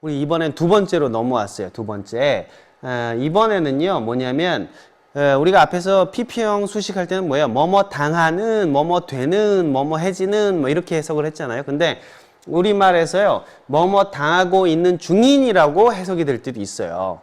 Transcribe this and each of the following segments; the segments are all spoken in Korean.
우리 이번엔 두 번째로 넘어왔어요. 두 번째. 아, 이번에는요, 뭐냐면, 에, 우리가 앞에서 PP형 수식할 때는 뭐예요? 뭐뭐 당하는, 뭐뭐 되는, 뭐뭐 해지는, 뭐 이렇게 해석을 했잖아요. 근데 우리말에서요, 뭐뭐 당하고 있는 중인이라고 해석이 될 때도 있어요.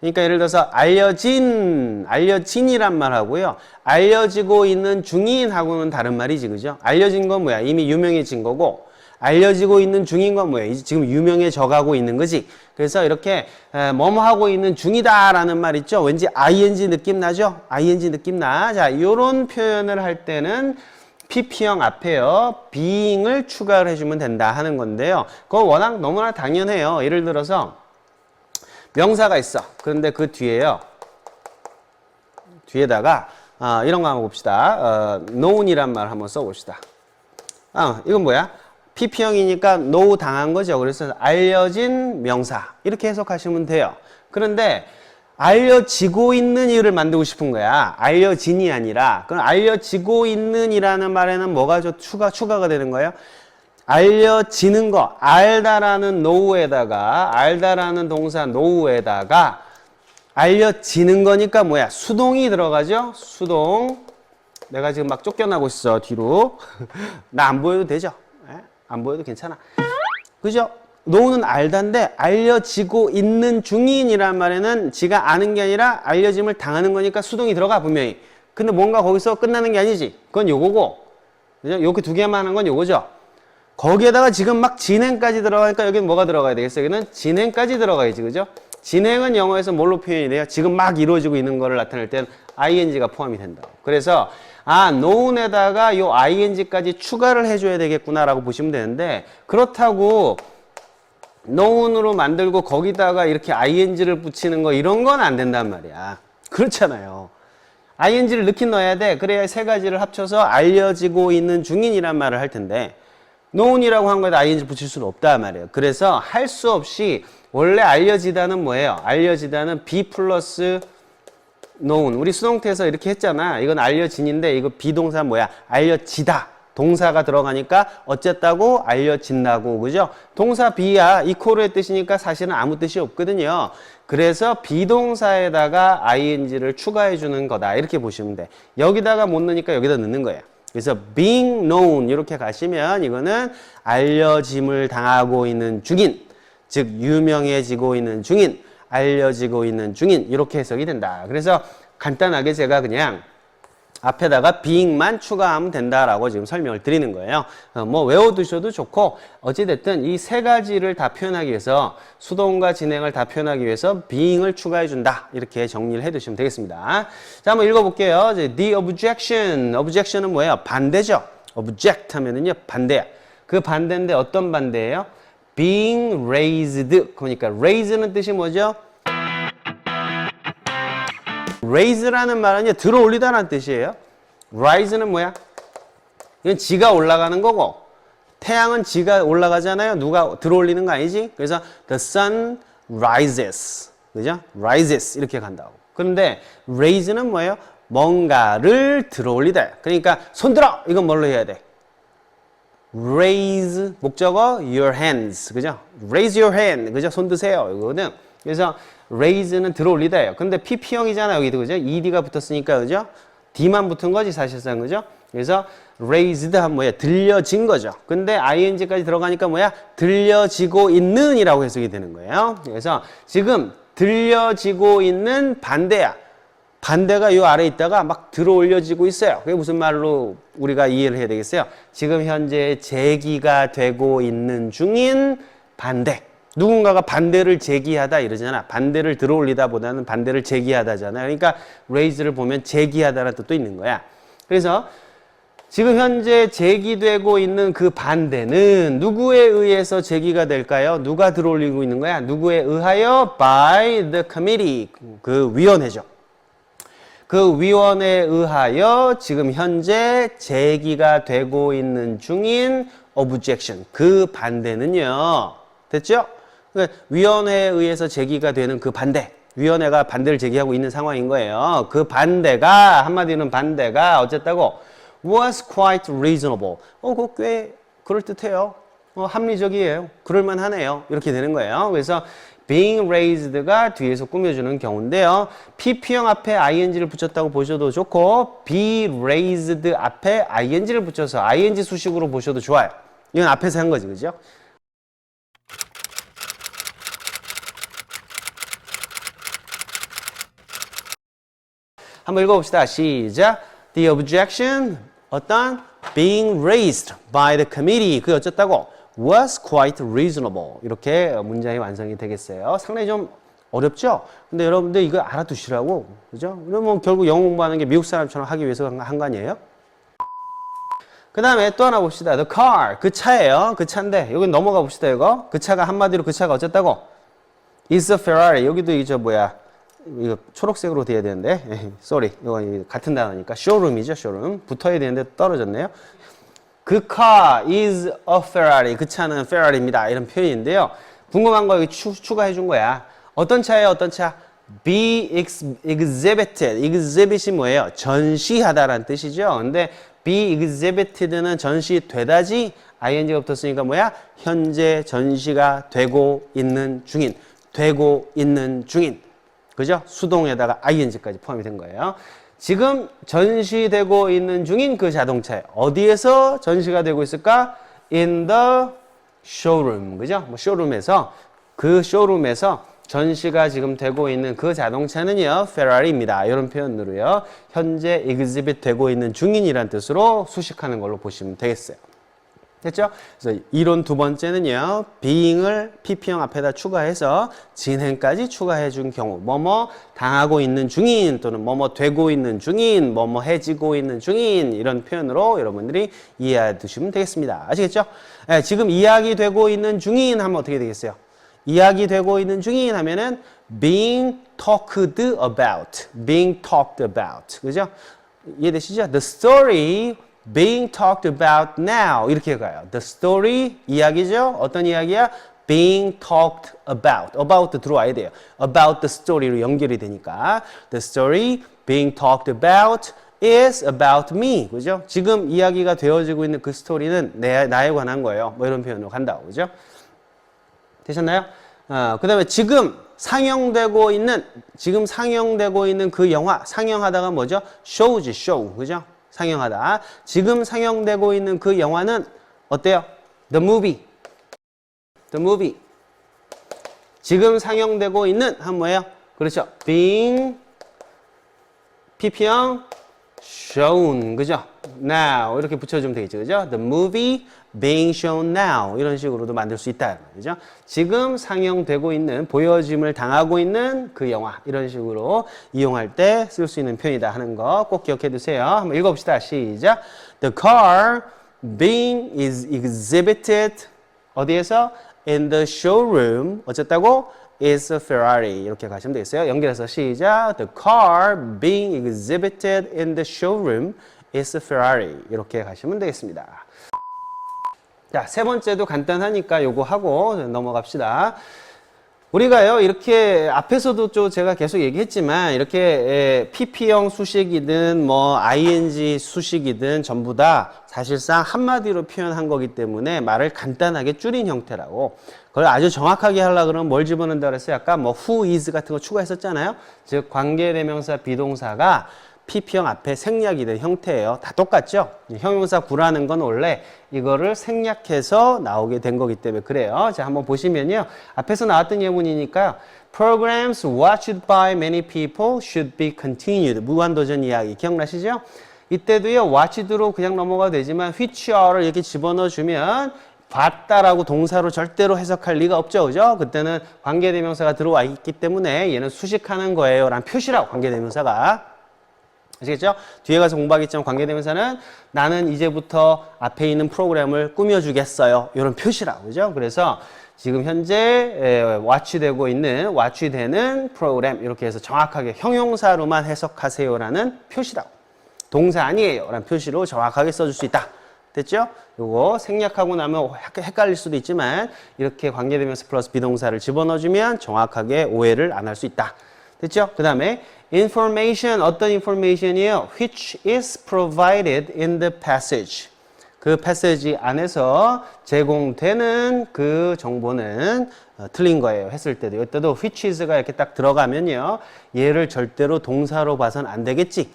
그러니까 예를 들어서 알려진, 알려진이란 말하고요. 알려지고 있는 중인하고는 다른 말이지, 그죠? 알려진 건 뭐야? 이미 유명해진 거고, 알려지고 있는 중인 건 뭐예요? 지금 유명해져 가고 있는 거지. 그래서 이렇게 에, 뭐뭐 하고 있는 중이다라는 말 있죠? 왠지 ing 느낌 나죠? ing 느낌 나. 자, 요런 표현을 할 때는 pp형 앞에요. being을 추가를 해주면 된다 하는 건데요. 그거 워낙 너무나 당연해요. 예를 들어서 명사가 있어. 그런데 그 뒤에요. 뒤에다가 아, 이런 거 한번 봅시다. 어, known이란 말 한번 써봅시다. 아, 이건 뭐야? PP형이니까 know 당한 거죠. 그래서 알려진 명사 이렇게 해석하시면 돼요. 그런데 알려지고 있는 이유를 만들고 싶은 거야. 알려진이 아니라 그럼 알려지고 있는 이라는 말에는 뭐가 좀 추가 추가가 되는 거예요? 알려지는 거 알다라는 know에다가 알다라는 동사 know에다가 알려지는 거니까 뭐야? 수동이 들어가죠? 수동. 내가 지금 막 쫓겨나고 있어, 뒤로. 나 안 보여도 되죠? 예? 안 보여도 괜찮아. 그죠? 노우는 알다인데 알려지고 있는 중인이란 말에는 지가 아는 게 아니라 알려짐을 당하는 거니까 수동이 들어가, 분명히. 근데 뭔가 거기서 끝나는 게 아니지. 그건 요거고. 그죠? 요렇게 두 개만 하는 건 요거죠. 거기에다가 지금 막 진행까지 들어가니까 여기는 뭐가 들어가야 되겠어요? 여기는 진행까지 들어가야지, 그죠? 진행은 영어에서 뭘로 표현이 돼요? 지금 막 이루어지고 있는 거를 나타낼 때는 ing가 포함이 된다고. 그래서 아, known에다가 요 ing까지 추가를 해줘야 되겠구나라고 보시면 되는데 그렇다고 known으로 만들고 거기다가 이렇게 ing를 붙이는 거 이런 건 안 된단 말이야. 그렇잖아요. ing를 넣긴 넣어야 돼. 그래야 세 가지를 합쳐서 알려지고 있는 중인이란 말을 할 텐데 known이라고 한 거에다 ing 붙일 수는 없단 말이에요. 그래서 할 수 없이 원래 알려지다는 뭐예요? 알려지다는 be 플러스 known. 우리 수동태에서 이렇게 했잖아. 이건 알려진인데 이거 비동사 뭐야? 알려지다. 동사가 들어가니까 어쨌다고 알려진다고 그죠? 동사 be야 이코르의 뜻이니까 사실은 아무 뜻이 없거든요. 그래서 비동사에다가 ing를 추가해 주는 거다. 이렇게 보시면 돼. 여기다가 못 넣으니까 여기다 넣는 거예요. 그래서 being known 이렇게 가시면 이거는 알려짐을 당하고 있는 중인 즉 유명해지고 있는 중인 알려지고 있는 중인 이렇게 해석이 된다. 그래서 간단하게 제가 그냥 앞에다가 being만 추가하면 된다라고 지금 설명을 드리는 거예요. 어, 뭐 외워두셔도 좋고 어찌됐든 이 세 가지를 다 표현하기 위해서 수동과 진행을 다 표현하기 위해서 being을 추가해 준다 이렇게 정리를 해두시면 되겠습니다. 자 한번 읽어볼게요. the objection, objection은 뭐예요? 반대죠. object 하면은요 반대야. 그 반대인데 어떤 반대예요? Being raised 그러니까 raise는 뜻이 뭐죠? raise라는 말은요 들어 올리다라는 뜻이에요. rise는 뭐야? 이건 지가 올라가는 거고 태양은 지가 올라가잖아요. 누가 들어 올리는 거 아니지? 그래서 the sun rises. 그죠? rises 이렇게 간다고. 그런데 raise는 뭐예요? 뭔가를 들어 올리다. 그러니까 손 들어. 이건 뭘로 해야 돼? Raise 목적어 your hands 그죠? raise your hand 그죠? 손 드세요 이거는 그래서 raise는 들어 올리다예요. 근데 pp형이잖아 여기도 그죠? ed가 붙었으니까 그죠? d만 붙은 거지 사실상 그죠? 그래서 raised 하면 뭐야? 들려진 거죠. 근데 ing까지 들어가니까 뭐야? 들려지고 있는이라고 해석이 되는 거예요. 그래서 지금 들려지고 있는 반대야. 반대가 요 아래 있다가 막 들어 올려지고 있어요. 그게 무슨 말로 우리가 이해를 해야 되겠어요? 지금 현재 제기가 되고 있는 중인 반대. 누군가가 반대를 제기하다 이러잖아. 반대를 들어 올리다 보다는 반대를 제기하다잖아요. 그러니까 raise를 보면 제기하다라는 뜻도 있는 거야. 그래서 지금 현재 제기되고 있는 그 반대는 누구에 의해서 제기가 될까요? 누가 들어 올리고 있는 거야? 누구에 의하여? by the committee. 그 위원회죠. 그 위원에 의하여 지금 현재 제기가 되고 있는 중인 objection 그 반대는요 됐죠? 그러니까 위원회에 의해서 제기가 되는 그 반대 위원회가 반대를 제기하고 있는 상황인 거예요 그 반대가 한마디는 반대가 어쨌다고 was quite reasonable 어 그거 꽤 그럴듯해요 어, 합리적이에요. 그럴만하네요. 이렇게 되는 거예요. 그래서 being raised가 뒤에서 꾸며주는 경우인데요. PP형 앞에 ing를 붙였다고 보셔도 좋고 be raised 앞에 ing를 붙여서 ing 수식으로 보셔도 좋아요. 이건 앞에서 한 거지, 그죠? 한번 읽어봅시다. 시작. The objection, 어떤 being raised by the committee, 그 어쨌다고 was quite reasonable. 이렇게 문장이 완성이 되겠어요. 상당히 좀 어렵죠? 근데 여러분들 이거 알아두시라고. 그죠? 그러면 결국 영어 공부하는 게 미국 사람처럼 하기 위해서 한 거 아니에요? 그 다음에 또 하나 봅시다. The car, 그 차예요. 그 차인데 여기 넘어가 봅시다. 이거 그 차가 한마디로 그 차가 어쨌다고? is a Ferrari. 여기도 이저 뭐야? 이거 초록색으로 돼야 되는데, 에이, sorry. 이거 이 같은 단어니까 showroom이죠, showroom. 붙어야 되는데 떨어졌네요. 그 car is a Ferrari. 그 차는 페라리입니다. 이런 표현인데요. 궁금한 거 여기 추, 추가해 준 거야. 어떤 차예요? 어떤 차? be ex, exhibited. exhibit이 뭐예요? 전시하다라는 뜻이죠. 근데 be exhibited는 전시되다지 ing가 붙었으니까 뭐야? 현재 전시가 되고 있는 중인. 되고 있는 중인. 그죠? 수동에다가 ing까지 포함이 된 거예요. 지금 전시되고 있는 중인 그 자동차에 어디에서 전시가 되고 있을까? In the showroom. 그죠? 뭐 쇼룸에서 그 쇼룸에서 전시가 지금 되고 있는 그 자동차는요, 페라리입니다. 이런 표현으로요, 현재 exhibit 되고 있는 중인이란 뜻으로 수식하는 걸로 보시면 되겠어요. 됐죠? 그래서 이론 두 번째는요, being을 pp형 앞에다 추가해서 진행까지 추가해 준 경우, 뭐뭐 당하고 있는 중인 또는 뭐뭐 되고 있는 중인, 뭐뭐 해지고 있는 중인 이런 표현으로 여러분들이 이해해 두시면 되겠습니다. 아시겠죠? 네, 지금 이야기 되고 있는 중인 하면 어떻게 되겠어요? 이야기 되고 있는 중인 하면은 being talked about, being talked about, 그죠? 이해되시죠? The story being talked about now 이렇게 가요. The story 이야기죠. 어떤 이야기야? being talked about. about 들어와야 돼요. about the story로 연결이 되니까 the story being talked about is about me. 그죠? 지금 이야기가 되어지고 있는 그 스토리는 내 나에 관한 거예요. 뭐 이런 표현으로 간다고. 그죠? 되셨나요? 어, 그 다음에 지금 상영되고 있는, 지금 상영되고 있는 그 영화, 상영하다가 뭐죠? show지, show. 그죠? 상영하다. 지금 상영되고 있는 그 영화는 어때요? The movie. The movie. 지금 상영되고 있는 한 뭐예요? 그렇죠. being pp형 shown. 그죠? now. 이렇게 붙여 주면 되겠죠. 그죠? The movie being shown now. 이런 식으로도 만들 수 있다. 그죠? 지금 상영되고 있는, 보여짐을 당하고 있는 그 영화. 이런 식으로 이용할 때 쓸 수 있는 표현이다 하는 거 꼭 기억해 두세요. 한번 읽어봅시다. 시작. The car being is exhibited 어디에서? In the showroom. 어쨌다고? is a Ferrari. 이렇게 가시면 되겠어요. 연결해서 시작. The car being exhibited in the showroom is a Ferrari. 이렇게 가시면 되겠습니다. 자, 세 번째도 간단하니까 요거 하고 넘어갑시다. 우리가요, 이렇게 앞에서도 좀 제가 계속 얘기했지만, 이렇게 에, PP형 수식이든 뭐 ing 수식이든 전부 다 사실상 한마디로 표현한 거기 때문에 말을 간단하게 줄인 형태라고. 그걸 아주 정확하게 하려고 그러면 뭘 집어넣는다 그랬어요? 아까 뭐 who is 같은 거 추가했었잖아요? 즉, 관계대명사 비동사가 PP형 앞에 생략이 된 형태예요. 다 똑같죠? 형용사 구라는 건 원래 이거를 생략해서 나오게 된 거기 때문에 그래요. 자, 한번 보시면요. 앞에서 나왔던 예문이니까요. Programs watched by many people should be continued. 무한도전 이야기 기억나시죠? 이때도요. watched로 그냥 넘어가도 되지만 which are를 이렇게 집어넣어 주면 봤다라고 동사로 절대로 해석할 리가 없죠. 그죠? 그때는 관계대명사가 들어와 있기 때문에 얘는 수식하는 거예요. 라는 표시라고 관계대명사가. 아시겠죠? 뒤에 가서 공부하겠지만 관계대명사는 나는 이제부터 앞에 있는 프로그램을 꾸며주겠어요. 이런 표시라고. 그죠? 그래서 지금 현재 와치되고 있는, 와치되는 프로그램 이렇게 해서 정확하게 형용사로만 해석하세요라는 표시라고. 동사 아니에요. 라는 표시로 정확하게 써줄 수 있다. 됐죠? 요거 생략하고 나면 헷갈릴 수도 있지만 이렇게 관계대명사 플러스 비동사를 집어넣어주면 정확하게 오해를 안 할 수 있다. 됐죠? 그 다음에 information 어떤 information이에요? which is provided in the passage. 그 패세지 안에서 제공되는 그 정보는 어, 틀린 거예요. 했을 때도 이때도 which is가 이렇게 딱 들어가면요. 얘를 절대로 동사로 봐선 안 되겠지.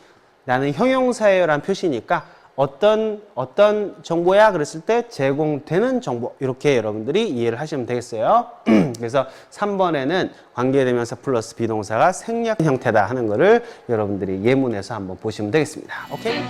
나는 형용사예요라는 표시니까 어떤 어떤 정보야 그랬을 때 제공되는 정보 이렇게 여러분들이 이해를 하시면 되겠어요. 그래서 3번에는 관계대명사 플러스 비동사가 생략 형태다 하는 거를 여러분들이 예문에서 한번 보시면 되겠습니다. 오케이?